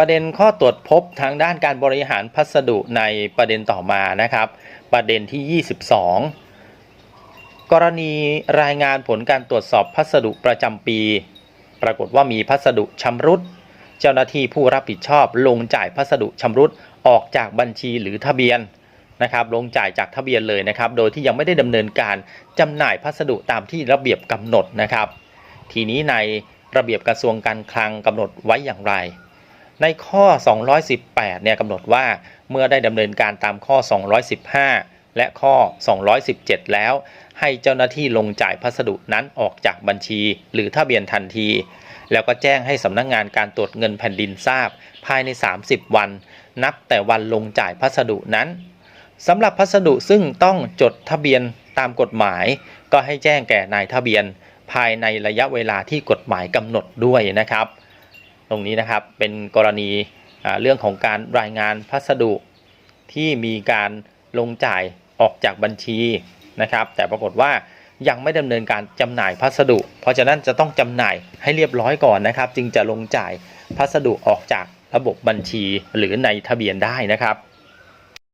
ประเด็นข้อตรวจพบทางด้านการบริหารพัสดุในประเด็นต่อมานะครับ ประเด็นที่ 22 กรณีรายงานผลการตรวจสอบพัสดุประจำปี ปรากฏว่ามีพัสดุชำรุด เจ้าหน้าที่ผู้รับผิดชอบลงจ่ายพัสดุชำรุดออกจากบัญชีหรือทะเบียนนะครับลงจ่ายจากทะเบียนเลยนะครับ โดยที่ยังไม่ได้ดำเนินการจำหน่ายพัสดุตามที่ระเบียบกำหนดนะครับ ทีนี้ในระเบียบกระทรวงการคลังกำหนดไว้อย่างไร ในข้อ 218 เนี่ยกำหนดว่าเมื่อได้ดำเนินการตามข้อ 215 และข้อ 217 แล้ว ให้เจ้าหน้าที่ลงจ่ายพัสดุนั้นออกจากบัญชี หรือทะเบียนทันที แล้วก็แจ้งให้สำนักงงานการตรวจเงินแผ่นดินทราบ ภายใน 30 วัน นับแต่วันลงจ่ายพัสดุนั้นสำหรับพัสดุซึ่งต้องจดทะเบียนตามกฎหมาย ก็ให้แจ้งแก่นายทะเบียน ภายในระยะเวลาที่กฎหมายกำหนดด้วยนะครับ ตรงนี้นะครับเป็นกรณีเรื่องของการรายงานพัสดุที่มีการลงจ่ายออกจากบัญชีนะครับ แต่ปรากฏว่ายังไม่ดำเนินการจำหน่ายพัสดุ เพราะฉะนั้นจะต้องจำหน่ายให้เรียบร้อยก่อนนะครับ จึงจะลงจ่ายพัสดุออกจากระบบบัญชีหรือในทะเบียนได้นะครับ